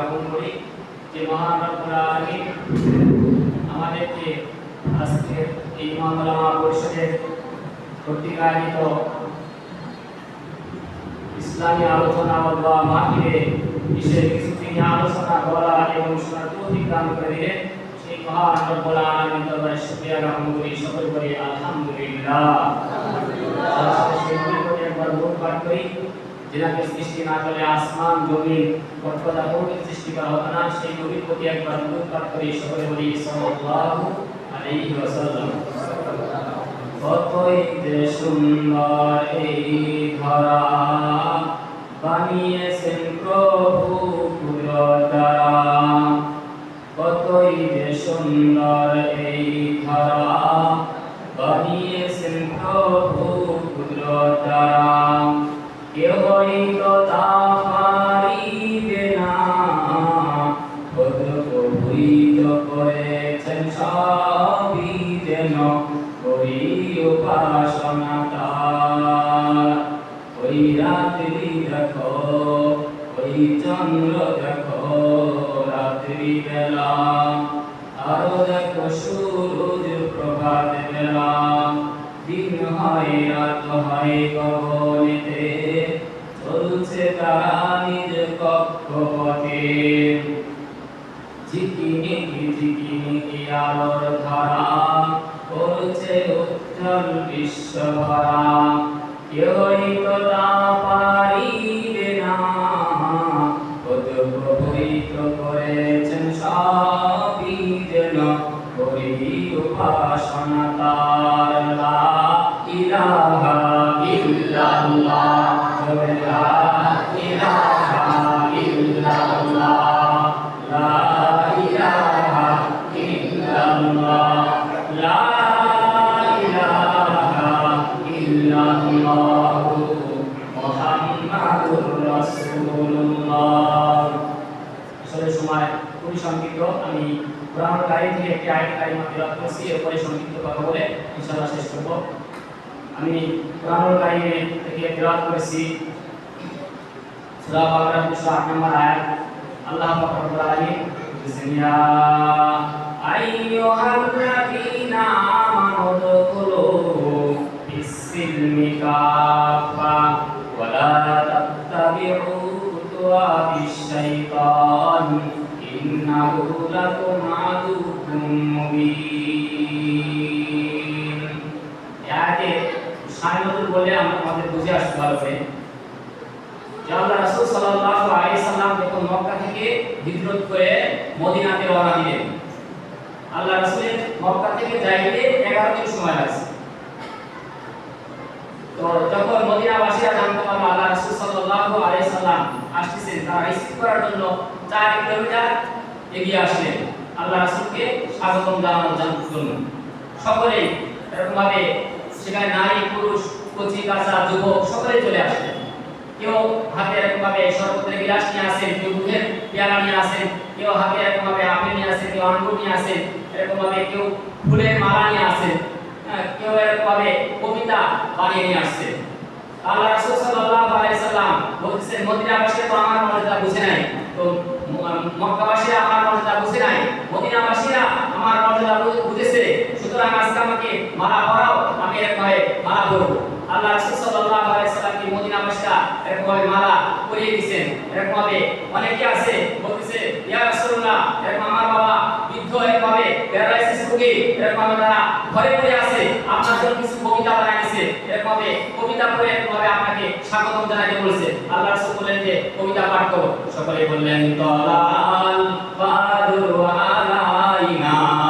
জ্ঞাপন করি যে মহান রব্বুল আলামিন আমাদেরকে আজকে এই মহানলামা পরিষদের কর্তৃক ইসলামী আলোচনা বা মাহিরে বিশেষ কিছু তিনি আলোচনা করা এবং শোনার তৌফিক দান করে সেই মহান সকল করি, আলহামদুলিল্লাহ। একবার মুখ পাঠ করি। যেনাকে সৃষ্টি না করে আসমান, জমিন সৃষ্টি করা হতো না। সেই নবীর প্রতি একবার পাঠ করি সকলে বলি, সাল্লাল্লাহু আলাইহি ওয়াসাল্লাম। কতই যে সুন্দর এই ধরা বানিয়েছেন প্রভু দ্বারা কতই যে সুন্দর এই ধরা বানিয়েছেন প্রভু ওই রাত্রি দেখো ওই চন্দ্র দেখো রাত্রি বেলা আরও দেখো সূরজ প্রভাত বেলা দিন হয় রাত হয় গগনেতে চলছে তারা নিজ কক্ষপথে ঝিকিমিকি ঝিকিমিকি আলোর ধারা করছে উজ্জ্বল বিশ্বভরা করেছেন সবই যেন করি উপাসনা তেলাওয়াত করছি এরপরে সংক্ষিপ্ত কথা বলে ইনশাআল্লাহ শেষ করব। আমি কোরআন কারিমে থেকে তেলাওয়াত করেছি। সূরা বাকারা 208 নম্বর আয়াত। আল্লাহ পাক রব্বুল আলামিন বলেছেন ইয়া আইয়ুহাল্লাযীনা আমানু দুখুলু ইন্নাহু লাকুম আদুউম আমাদের বুঝে আসতে পারবে আল্লাহ রাসূল সাল্লাল্লাহু মক্কা থেকে হিজরত আল্লাহ রাসূলের মক্কা থেকে যাইতে 11 দিন সময় লাগছে। তো যখন মদিনাবাসীরা জানতে পারল আল্লাহ রাসূল সাল্লাল্লাহু আলাইহি সাল্লাম তারা রিসিভ করার জন্য 4 কিলোমিটার এগিয়ে আসলেন। আল্লাহ রাসূলকে স্বাগতম জানানোর জন্য সকলেই এরকম ভাবে সেখানে নারী পুরুষ কচি কাঁচা যুবক সকলে চলে আসলেন। কেউ হাতে এরকম ভাবে শরবতের গিলাস নিয়ে আসেন কেউ দুধের পেয়ালা নিয়ে আসেন কেউ হাতে এরকম ভাবে আপেল নিয়ে আসেন কেউ আঙ্গুর নিয়ে আসেন এরকম ভাবে কেউ ফুলের মালা নিয়ে আসেন হ্যাঁ, কেউ এরকম ভাবে কবিতা বানিয়ে নিয়ে আসছে আল্লাহ রাসূল সাল্লাল্লাহু আলাইহি সাল্লাম বলছেন মদিনাবাসী তো আমার মর্যাদা বুঝে নাই। তো মক্কাবাসীরা আমার মর্যাদা বুঝে নাই, মদিনাবাসীরা আমার মর্যাদা বুঝেছে। সুতরাং আজকে আমাকে মালা পরাও, আমি এরকম ভাবে মালা পরবো। আল্লাহ রাসূল সাল্লাল্লাহু মদিনাবাসীরা এরকম ভাবে মালা পরিয়ে দিয়েছেন। এরকম ভাবে অনেকে আছে, বলতেছে, ইয়া রাসূলুল্লাহ, এরকম আমার বাবা বৃদ্ধ এরকমভাবে প্যারালাইসিস রোগী, এরকমভাবে তারা ঘরে পড়ে আছে। আপনার জন্য কিছু কবিতা বানাই এরকমভাবে কবিতা পড়ে এভাবে আপনাকে স্বাগত জানাইতে বলছে। আল্লাহ রাসূল বললেন যে, কবিতা পাঠ করো। সকলে বললেন তলাল বাদু আলাইনা।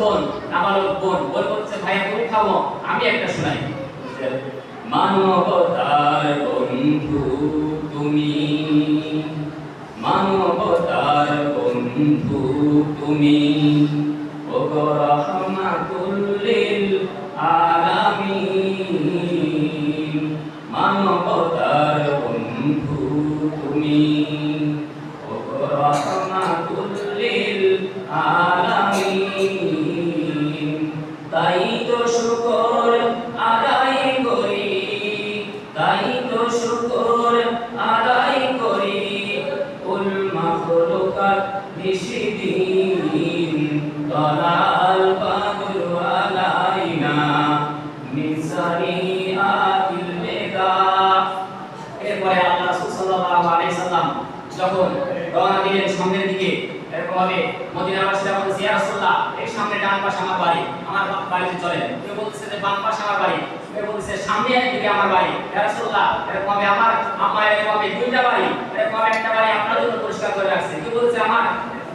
বোন, নাবালক বোন। বল বলছে, ভাই, তুমি খাব আমি একটা শোনাই। মানবতার বন্ধু তুমি, মানবতার বন্ধু তুমি, ওগো রহমাতুল্লিল আলামিন, মানবতার বন্ধু তুমি, ওগো রহমাতুল্লিল আলামিন। কেউ বলছে যে বাম পাশে আমার বাড়ি, কেউ বলছে সামনে দিকে আমার বাড়ি। রাসূলুল্লাহ এরকম ভাবে আমার আমার এরকম ভাবে দুইটা বাড়ি এরকম ভাবে একটা বাড়ি আপনার জন্য পরিষ্কার করে রাখছে। কেউ বলছে আমার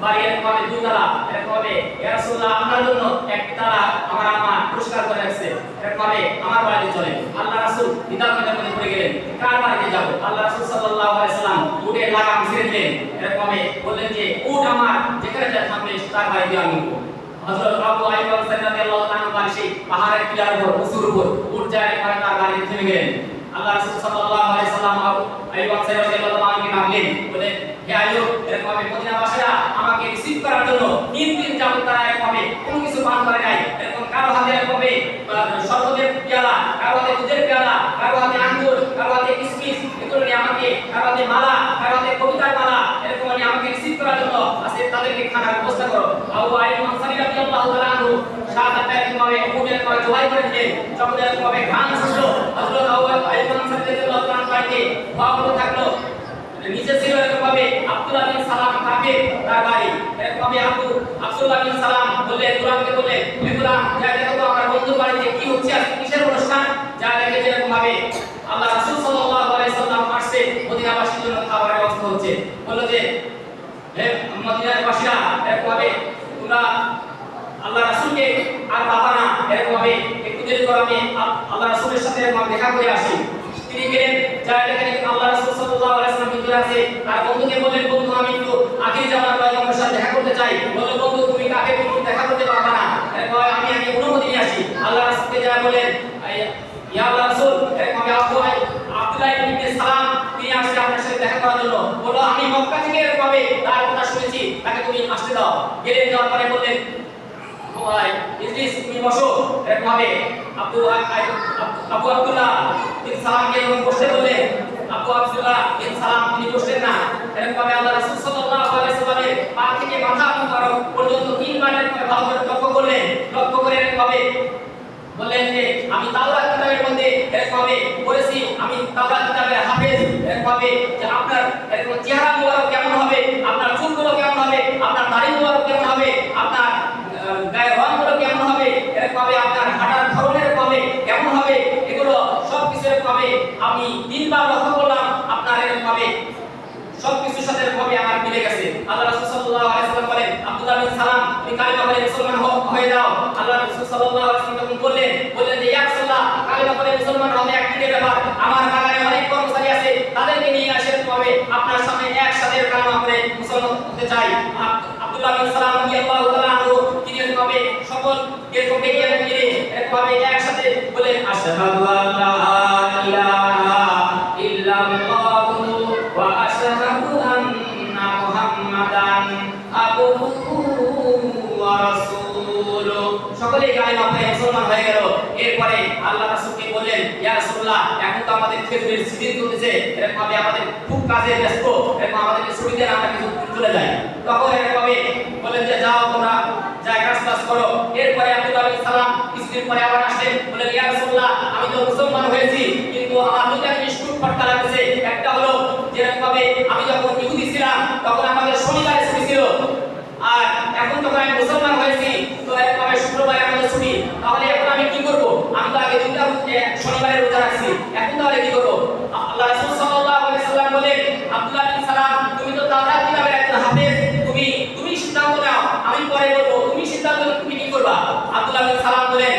বাড়ি এরকম ভাবে দুই তালা এরকম ইয়া রাসূলুল্লাহ আপনার জন্য এক তালা আমার আম্মা পরিষ্কার করে রাখছে। এরকম ভাবে আমার বাড়িতে চলে। আল্লাহ রাসূল দ্বিধাদ্বন্দ্বের মধ্যে পড়ে গেলেন, কার বাড়িতে যাব? আল্লাহ রাসূল সাল্লাল্লাহু আলাইহি সাল্লাম উটের লাগাম ছেড়ে দিলেন। এরকম ভাবে বললেন যে, উট আমার, যেখানে যা থামবে তার বাড়িতে আমি হযরত আবু আইয়ুব আনসারী রাদিয়াল্লাহু তাআলা বাড়ি সেই পাহাড়ের টিলার উপর, উঁচুর উপর উর্জায় এখানে তার গাড়ি থেমে গেলেন। আল্লাহ রাসূল সাল্লাল্লাহু আলাইহি সাল্লাম আবু আইয়ুব আনসারী রাদিয়াল্লাহু তাআলাকে ডাকলেন বলে হে আইয়ুব, এরকম আমি মদিনাবাসীরা আমাকে রিসিভ করার জন্য তিন দিন যাবত তারা এরকম ভাবে কোনো কিছু পান করে নাই এরকম কারও হাতে এরকম ভাবে আহ, শরবতের পেয়ালা কারও হাতে দুধের পেয়ালা কারও হাতে আঙ্গুর কারও হাতে কিশমিশ এগুলো নিয়ে আমাকে কারও হাতে মালা কারও হাতে কবিতার মালা এরকম নিয়ে আমাকে রিসিভ করার জন্য আজকে তাদেরকে খানার ব্যবস্থা করো আবু আইয়ুব আনসারী রাদিয়াল্লাহু তাআলা আনহু এরকম ভাবে উটের পরে জবাই করে দিলেন যখন এরকম ভাবে ঘাম হযরত আবু আনসারী রাদিয়াল্লাহু তাআলা ধোয়া পড়ে থাকল। নিচে ছিল এরকম ভাবে আব্দুল্লাহ বিন সালাম কাফির তার বাড়ি। এরকম ভাবে আব্দু আব্দুল্লাহ বিন সালাম বললেন গোলামকে বললেন হে যা দেখো তো আমার বন্ধুর বাড়িতে কি হচ্ছে? আজকে কিসের অনুষ্ঠান? যা দেখে যে ভাবে আল্লাহ রাসূল সাল্লাল্লাহু আলাইহি সাল্লাম আসছে, মদিনাবাসীর জন্য খাবারের ব্যবস্থা হচ্ছে। বলল যে, হে মদিনার বাসীরা এরকম ভাবে তোমরা আল্লাহ রাসূলকে আর বাবা না, এরকম ভাবে একটু দেরি করে আমি আল্লাহ রাসূলের সাথে ভাবে দেখা করে আসি। তিনি গেলেন যা দেখেন আল্লাহ রাসূল সাল্লাল্লাহু আলাইহি ওয়াসাল্লাম ভিতরে আছে। আর বন্ধুকে বললেন, বন্ধু, আমি একটু আখির জামানার পয়গম্বরের সাথে দেখা করতে চাই। বলল, বন্ধু, তুমি কাকে বন্ধু দেখা করতে পারবা না? এরকম আমি আমি অনুমতি নিয়ে আসি। আল্লাহ রাসূলকে যা বলেন ইয়া আল্লাহ রাসূল, এরকম ভাবে আবু আই- আব্দুল্লাহ ইবনে সালাম, তিনি আসছে আপনার সাথে দেখা করার জন্য। বলল, আমি মক্কা থেকে এরকম ভাবে তার কথা শুনেছি, তাকে তুমি আসতে দাও। গেলেন, যাওয়ার পরে বললেন আহ, ইদ্রিস তুমি বসো এরকম ভাবে আব্দু আ- আ- আব- আবু আব্দুল্লাহ বিন সালামকে এরকম বসতে বললেন? আবু আব্দুল্লাহ বিন সালাম তিনি বসলেন না। এরকম আল্লাহ রাসূল সাল্লাল্লাহু আলাইহি সাল্লামের পা থেকে মাথা মুবারক পর্যন্ত তিনবার এরকম ভালো করে লক্ষ্য করলেন। লক্ষ্য করে এরকম বললেন যে আমি তাওরাত কিতাবের মধ্যে এরকম পড়েছি। আমি তাওরাত কিতাবের হাফেজ। এরকম যে আপনার এরকম চেহারা মুবারক কেমন হবে আপনার চুলগুলো কেমন হবে আপনার দাড়ি মুবারক কেমন হবে আপনার আহ, গায়ের রংগুলো কেমন হবে এরকম ভাবে আপনার হাঁটার ধরন এরকম হবে কেমন হবে এগুলো সব কিছু এরকম ভাবে আমি তিনবার লক্ষ্য করলাম আপনার এরকম ভাবে সবকিছুর সাথে এরকম ভাবে আমার মিলে গেছে। আল্লাহ রাসূল সাল্লাল্লাহু আলাইহি বলেন আব্দুল্লাহ বিন সালাম, তুমি কালিমা বলে মুসলমান হয়ে যাও। আল্লাহ রাসূল সাল্লাল্লাহু আলাইহি সাল্লাম তখন বললেন বললেন যে, ইয়া রাসূলুল্লাহ, কালিমা বলে মুসলমান হওয়া একদিনের ব্যাপার। আমার বাগানে অনেক কর্মচারী আছে, তাদেরকে নিয়ে আসে তবে আপনার সামনে একসাথে কালিমা বলে মুসলমান হতে চাই। আব- আব্দুল্লাহ বিন সালাম রাদিয়াল্লাহু তাআলা তিনি এরকমভাবে সকল এরকম ডেকে মিলে এরকমভাবে একসাথে বলেন আশহাদু আমাদের খেজুরের সিজন চলতেছে এরকম ভাবে আমাদের খুব কাজে ব্যস্ত, এরকম আমাদেরকে ছুটি আমরা কিছু চলে যাই তখন এরকম ভাবে বলেন যে, যাও তোমরা, যাই কাজ বাজ করো। এরপরে সালাম কিছুদিন পরে আবার আসলেন। বলেন ইয়া আমি তো মুসলমান হয়েছি, কিন্তু আমার দুটা জিনিস খুব ফাটকা লাগছে একটা হলো যেরকম ভাবে আমি যখন ইহুদি ছিলাম, তখন আমাদের শনিবারে ছুটি ছিল। আর এখন যখন আমি মুসলমান হয়েছি, তো এরকম শুক্রবারে আমাদের ছুটি। তাহলে করব? আমি তো আগে দুইটা এ, শনিবারে রোজা রাখছি। এখন তাহলে কি করব? আল্লাহ রাসূল সাল্লাল্লাহু সাল্লাম বলেন আব্দুল্লাহ সালাম তুমি তো তাওরাত কিতাবের একজন হাফেজ? তুমি তুমি সিদ্ধান্ত নাও আমি পরে বলব তুমি সিদ্ধান্ত তুমি কি করবা? আব্দুল্লাহ সালাম বলেন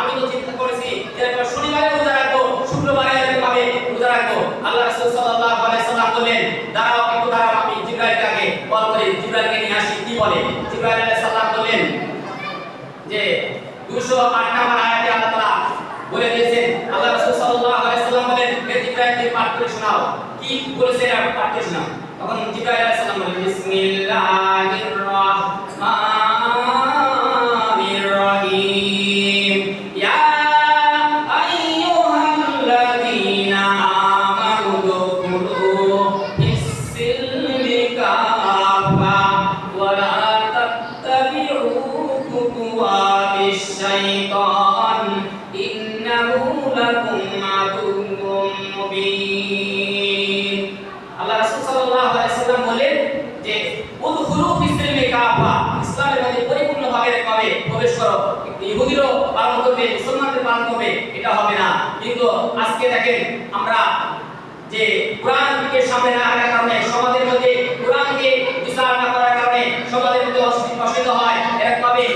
আমি তো চিন্তা করেছি যে শনিবারে রোজা রাখব শুক্রবারে ভাবে রোজা রাখব। আল্লাহ রাসূল সাল্লাল্লাহু সাল্লাম বললেন দাঁড়াও একটু দাঁড়াও আমি জিবরাইলকে আগে কল করে। জিবরাইলকে নিয়ে আসি। কি বলে? জিবরাইল আলাইহিস সালাম বললেন যে 208 নম্বর আয়াতে আল্লাহ তাআলা বলে দিয়েছেন, আল্লাহ রাসূল সাল্লাল্লাহু আলাইহি সাল্লাম বলেন হে জিবরাইল তুমি পাঠ করে শোনাও। কি বলেছে এটা পাঠ করে শোনাও। তখন জিবরাইল আলাইহিস সালাম বলেন, বিসমিল্লাহির রাহমানির কিন্তু আজকে দেখেন আমরা যে কোরআনকে সামনে না রাখার কারণে সমাজের মধ্যে কোরআনকে বিচার না করার কারণে সমাজের মধ্যে অশান্তি হয় এরকমভাবে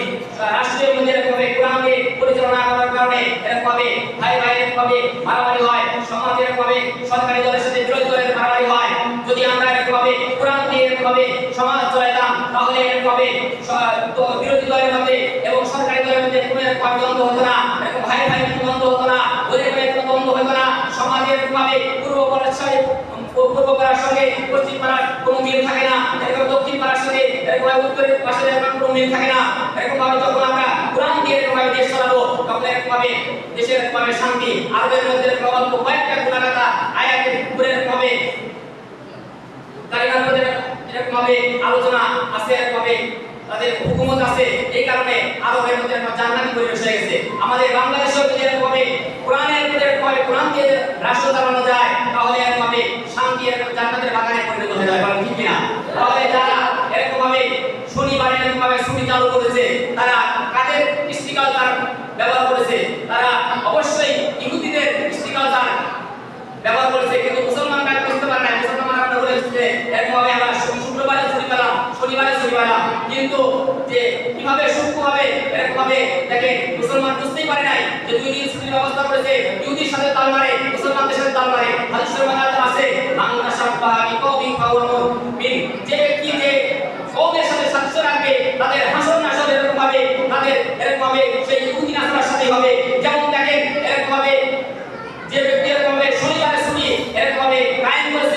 রাষ্ট্রের মধ্যে এরকমভাবে কোরআনকে পরিচালনা করার কারণে এরকমভাবে ভাই ভাই এরকমভাবে মারামারি হয়, সমাজে এরকমভাবে সরকারি দলের সাথে বিরোধী দলের মারামারি হয়, যদি আমরা এরকমভাবে কোরআন দিয়ে এরকমভাবে সমাজ চলাইতাম, তাহলে এরকমভাবে বিরোধী দলের মধ্যে এবং সরকারি দলের মধ্যে কোনো এরকম দ্বন্দ্ব হতো না, এরকম ভাই ভাই দ্বন্দ্ব হতো না, ওদের মধ্যে হইব না সমাজের এরকমভাবে পূর্ব পাড়ার সঙ্গে পূর্ব পাড়ার সঙ্গে পশ্চিম পাড়ার কোনো মিল থাকে না। এরকম দক্ষিণ পাড়ার সঙ্গে এরকম উত্তরের পাশে কোনো মিল থাকে না। এরকম ভাবে যখন আমরা কোরআন দিয়ে এরকম ভাবে দেশ চালাবো, তখন এরকম ভাবে দেশের এরকম ভাবে শান্তি, আরবের মধ্যে এরকম কয়েকটা গুণাগাতা, আয়াতের উপরে এরকম ভাবে কারিগর মধ্যে এরকম ভাবে আলোচনা আছে এরকম ভাবে তাদের হুকুমত আছে। এই কারণে আরবের মধ্যে একটা জান্নাতি পরিবেশ হয়ে গেছে। আমাদের বাংলাদেশেও যদি এরকম ভাবে কোরআনের মধ্যে এরকম ভাবে কোরআন দিয়ে রাষ্ট্র চালানো যায়, তাহলে এরকম ভাবে শান্তি এরকম জান্নাতের বাগানে পরিণত হয়ে যায়, বলেন ঠিক কিনা? তাহলে যারা এরকম ভাবে শনিবারে এরকম ভাবে ছুটি চালু করেছে, তারা কাদের স্টিকালচার ব্যবহার করেছে? তারা অবশ্যই ইহুদিদের স্টিকালচার ব্যবহার করেছে, কিন্তু মুসলমান কাজ করতে পারে না মুসলমান আমরা বলেছে এরকম ভাবে আমরা শনিবারে পেলাম কিন্তু যে কীভাবে সূক্ষ্ম হবে এরকম ভাবে, দেখেন, মুসলমান বুঝতেই পারে নাই যে দুই দিন ছুটির ব্যবস্থা করেছে, ইহুদির সাথে তাল মারে, মুসলমানদের সাথে তাল মারে। হাদিস শরীফে আছে বাংলা সাব্বাহা বিকৌমি ফাওয়ামু মিন যে ব্যক্তি যে কওমের সাথে সাদৃশ্য রাখবে, তাদের হাসর নাসর এরকম ভাবে, তাদের এরকম ভাবে, সেই ইহুদি নাসারার সাথে হবে। যেমন দেখেন, এরকম ভাবে যে ব্যক্তি এরকমভাবে শনিবারে ছুটি এরকমভাবে কায়েম করেছিল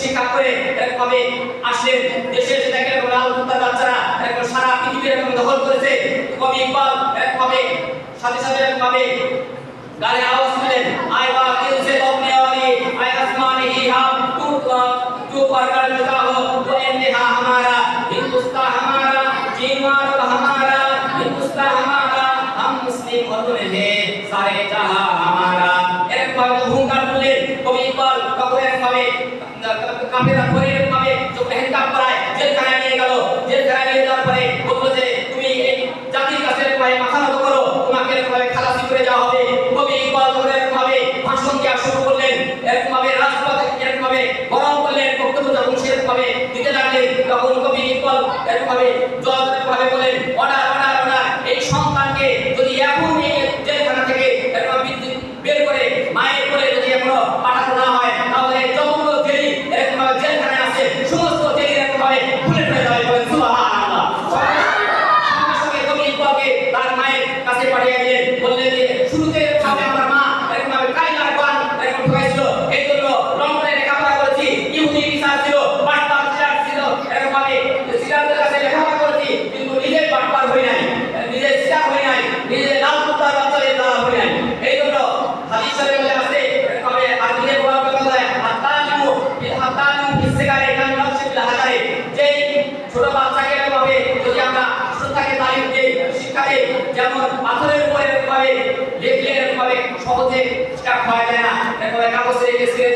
শিক্ষা করে এরকমভাবে আসলেন। দেশে এসে দেখেন লাল মুক্তার বাচ্চারা এরকম সারা পৃথিবী এরকম দখল করেছে। কবি ইকবাল এরকমভাবে, সাথে সাথে এরকমভাবে গানে আওয়াজ তুলেন আয় বা কেউ সে তপনে আওয়ালি আয় আসমানে হি হাম তু তু পার কর চুকা হো, তো ইন্তেহা হামারা হিন্দুস্তান হামারা জীবন হামারা হিন্দুস্তান হামারা हम मुस्लिम और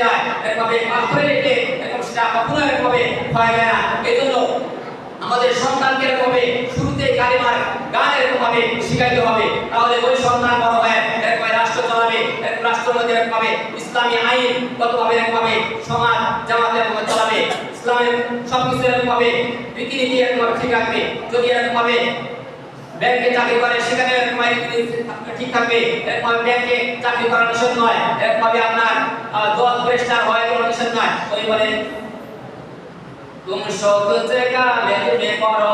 যায় একভাবে আশ্রয় এবং সেটা কখনো হয় না। এজন্য আমাদের সন্তানকে এরকমভাবে শুরুতে কালিমার গান এরকমভাবে শিখাইতে হবে। তাহলে ওই সন্তান বড় হয়, এরকমভাবে রাষ্ট্র চলাবে রাষ্ট্রের মধ্যে এরকমভাবে ইসলামী আইন কতভাবে এরকমভাবে সমাজ, জামাত এরকমভাবে চলাবে, ইসলামের সব কিছু এরকমভাবে রীতিনীতি এরকমভাবে ঠিক রাখবে। যদি এরকমভাবে ব্যাংকে চাকরি করে, সেখানে ঠিক থাকবে, এরকমভাবে ব্যাংকে চাকরি করার নিষেধ নয়, এরকমভাবে আপনার দশ প্রেস্টার হয় এগুলো নয়। ওই বলে তুমি শোক থেকে বের করো